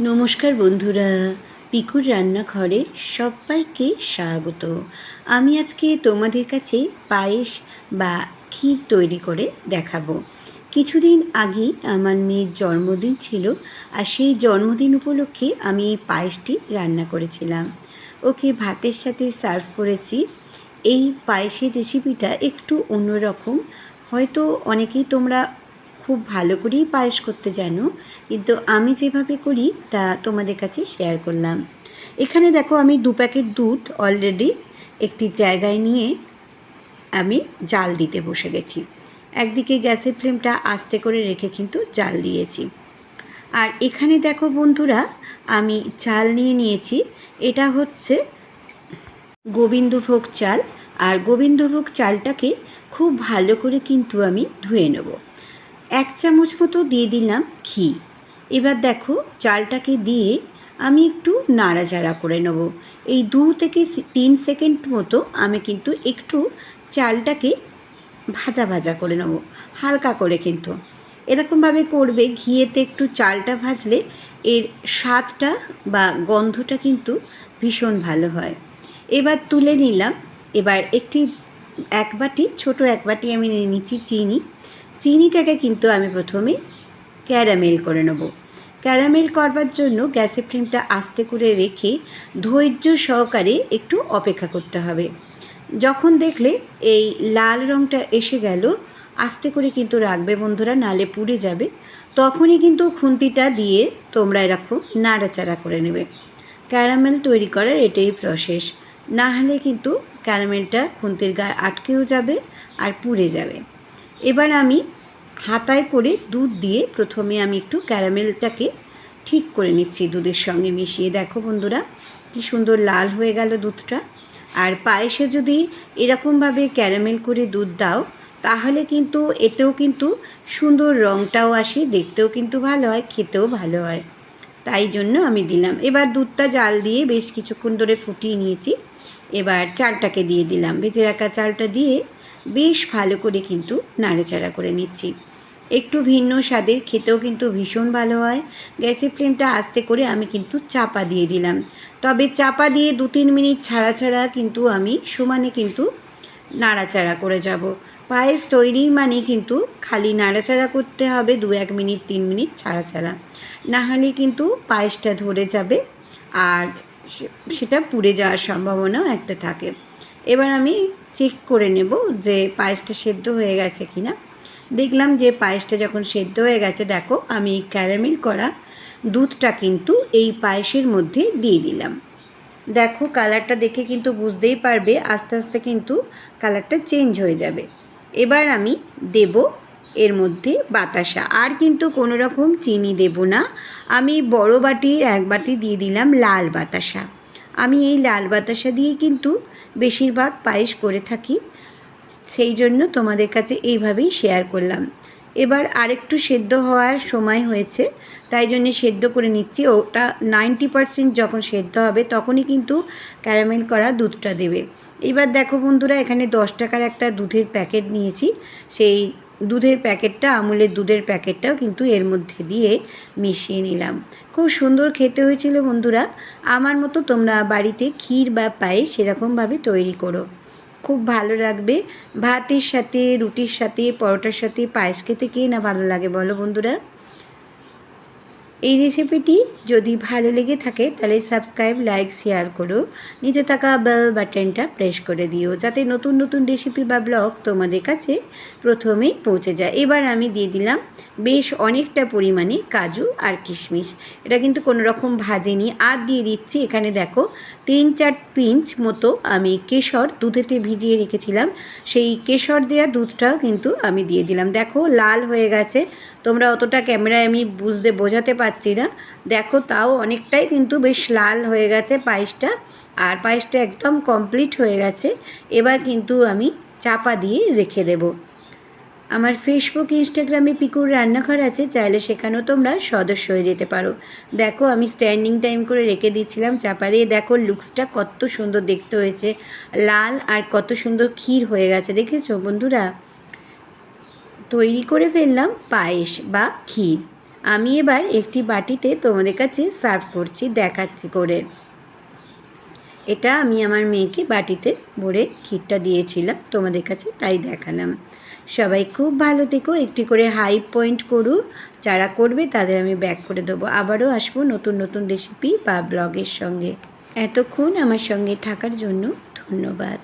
নমস্কার বন্ধুরা, পিকুর রান্নাঘরে সবাইকে স্বাগত। আমি আজকে তোমাদের কাছে পায়েস বা ক্ষীর তৈরি করে দেখাবো। কিছুদিন আগে আমার মেয়ের জন্মদিন ছিল আর সেই জন্মদিন উপলক্ষে আমি এই পায়েসটি রান্না করেছিলাম। ওকে ভাতের সাথে সার্ভ করেছি। এই পায়েসের রেসিপিটা একটু অন্যরকম। হয়তো অনেকেই তোমরা খুব ভালো করেই পায়েস করতে জানো। কিন্তু আমি যেভাবে করি, তা তোমাদের কাছে শেয়ার করলাম। এখানে দেখো, আমি দু প্যাকেট দুধ অলরেডি একটি জায়গায় নিয়ে আমি জাল দিতে বসে গেছি। একদিকে গ্যাসের ফ্লেমটা আস্তে করে রেখে কিন্তু জাল দিয়েছি। আর এখানে দেখো বন্ধুরা, আমি চাল নিয়ে নিয়েছি। এটা হচ্ছে গোবিন্দভোগ চাল। আর গোবিন্দভোগ চালটাকে খুব ভালো করে কিন্তু আমি ধুয়ে নেব। এক চামচ মতো দিয়ে দিলাম ঘি। এবার দেখো চালটাকে দিয়ে আমি একটু নাড়াচাড়া করে নেব। এই দু থেকে তিন সেকেন্ড মতো আমি কিন্তু একটু চালটাকে ভাজা ভাজা করে নেব, হালকা করে কিন্তু। এরকমভাবে করবে, ঘিয়েতে একটু চালটা ভাজলে এর স্বাদটা বা গন্ধটা কিন্তু ভীষণ ভালো হয়। এবার তুলে নিলাম। এবার একটি, এক বাটি, ছোট এক বাটি আমি নিয়ে নিচ্ছি চিনি। চিনিটাকে কিন্তু আমি প্রথমে ক্যারামেল করে নেব। ক্যারামেল করবার জন্য গ্যাসের ফ্লেমটা আস্তে করে রেখে ধৈর্য সহকারে একটু অপেক্ষা করতে হবে। যখন দেখলে এই লাল রঙটা এসে গেল, আস্তে করে কিন্তু রাখবে বন্ধুরা, নালে পুড়ে যাবে। তখনই কিন্তু খুন্তিটা দিয়ে তোমরা এরকম নাড়াচাড়া করে নেবে। ক্যারামেল তৈরি করার এটাই প্রসেস। না হলে কিন্তু ক্যারামেলটা খুন্তির গায়ে আটকেও যাবে আর পুড়ে যাবে। এবার আমি হাতায় করে দুধ দিয়ে প্রথমে আমি একটু ক্যারামেলটাকে ঠিক করে নিচ্ছি দুধের সঙ্গে মিশিয়ে। দেখো বন্ধুরা, কি সুন্দর লাল হয়ে গেল দুধটা। আর পায়েসে যদি এরকমভাবে ক্যারামেল করে দুধ দাও, তাহলে কিন্তু এতেও কিন্তু সুন্দর রঙটাও আসে, দেখতেও কিন্তু ভালো হয়, খেতেও ভালো হয়। তাই জন্য আমি দিলাম। এবার দুধটা জাল দিয়ে বেশ কিছুক্ষণ ধরে ফুটিয়ে নিয়েছি। এবার চালটাকে দিয়ে দিলাম। ভেজে রাখা চালটা দিয়ে বেশ ভালো করে কিন্তু নাড়াচাড়া করে নিচ্ছি। একটু ভিন্ন স্বাদের খেতেও কিন্তু ভীষণ ভালো হয়। গ্যাসের ফ্লেমটা আস্তে করে আমি কিন্তু চাপা দিয়ে দিলাম। তবে চাপা দিয়ে দু তিন মিনিট ছাড়া ছাড়া কিন্তু আমি সমানে কিন্তু নাড়াচাড়া করে যাব। পায়েস তৈরি মানে কিন্তু খালি নাড়াচাড়া করতে হবে দু এক মিনিট, তিন মিনিট ছাড়া ছাড়া। না হলে কিন্তু পায়েসটা ধরে যাবে আর সেটা পুড়ে যাওয়ার সম্ভাবনাও একটা থাকে। এবার আমি চেক করে নেব যে পায়েসটা সেদ্ধ হয়ে গেছে কি না দেখলাম যে পায়েসটা যখন সেদ্ধ হয়ে গেছে, দেখো আমি ক্যারামেল করা দুধটা কিন্তু এই পায়েসের মধ্যে দিয়ে দিলাম। দেখো কালারটা দেখে কিন্তু বুঝতেই পারবে, আস্তে আস্তে কিন্তু কালারটা চেঞ্জ হয়ে যাবে। এবার আমি দেব এর মধ্যে বাতাসা। আর কিন্তু কোনো রকম চিনি দেব না। আমি বড় বাটির এক বাটি দিয়ে দিলাম লাল বাতাসা। আমি এই লাল বাতাসা দিয়ে কিন্তু বেশিরভাগ পায়েস করে থাকি। সেই জন্য তোমাদের কাছে এইভাবেই শেয়ার করলাম। এবার আরেকটু সেদ্ধ হওয়ার সময় হয়েছে, তাই জন্যে সেদ্ধ করে নিচ্ছি। ওটা নাইনটি পারসেন্ট যখন সেদ্ধ হবে, তখনই কিন্তু ক্যারামেল করা দুধটা দেবে। এবার দেখো বন্ধুরা, এখানে দশ টাকার একটা দুধের প্যাকেট নিয়েছি। সেই দুধের প্যাকেটটা, আমুলের দুধের প্যাকেটটাও কিন্তু এর মধ্যে দিয়ে মিশিয়ে নিলাম। খুব সুন্দর খেতে হয়েছিল বন্ধুরা। আমার মতো তোমরা বাড়িতে ক্ষীর বা পায়েস সেরকমভাবে তৈরি করো। খুব ভালো লাগবে। ভাতের সাথে, রুটির সাথে, পরোটার সাথে পায়েস খেতে কে না ভালো লাগে বলো বন্ধুরা? এই রেসিপিটি যদি ভালো লেগে থাকে, তাহলে সাবস্ক্রাইব লাইক শেয়ার করো। নিচে থাকা বেল বাটনটা প্রেস করে দিও, যাতে নতুন নতুন রেসিপি বা ব্লগ তোমাদের কাছে প্রথমেই পৌঁছে যায়। এবার আমি দিয়ে দিলাম বেশ অনেকটা পরিমাণে কাজু আর কিশমিশ। এটা কিন্তু কোনো রকম ভাজেনি। আর দিয়ে দিচ্ছি এখানে দেখো তিন চার পিঞ্চ মতো আমি কেশর দুধেতে ভিজিয়ে রেখেছিলাম। সেই কেশর দেওয়া দুধটাও কিন্তু আমি দিয়ে দিলাম। দেখো লাল হয়ে গেছে। তোমরা অতটা ক্যামেরায় আমি বুঝতে বোঝাতে পারছি না দেখো তাও অনেকটাই কিন্তু বেশ লাল হয়ে গেছে পায়েসটা। আর পায়েসটা একদম কমপ্লিট হয়ে গেছে। এবার কিন্তু আমি চাপা দিয়ে রেখে দেবো। আমার ফেসবুক ইনস্টাগ্রামে পিকুর রান্নাঘর আছে। চাইলে সেখানেও তোমরা সদস্য হয়ে যেতে পারো। দেখো আমি স্ট্যান্ডিং টাইম করে রেখে দিয়েছিলাম, চাপা দিয়ে। দেখো লুকসটা কত সুন্দর দেখতে হয়েছে। লাল আর কত সুন্দর ক্ষীর হয়ে গেছে, দেখেছ বন্ধুরা? তৈরি করে ফেললাম পায়েস বা ক্ষীর। আমি এবার একটি বাটিতে তোমাদের কাছে সার্ভ করছি, দেখাচ্ছি করে। এটা আমি আমার মেয়েকে বাটিতে ভরে ক্ষীরটা দিয়েছিলাম, তোমাদের কাছে তাই দেখালাম। সবাই খুব ভালো থেকো, একটি করে হাই পয়েন্ট করু। যারা করবে তাদের আমি ব্যাক করে দেবো। আবারও আসব নতুন নতুন রেসিপি বা ব্লগের সঙ্গে। এতক্ষণ আমার সঙ্গে থাকার জন্য ধন্যবাদ।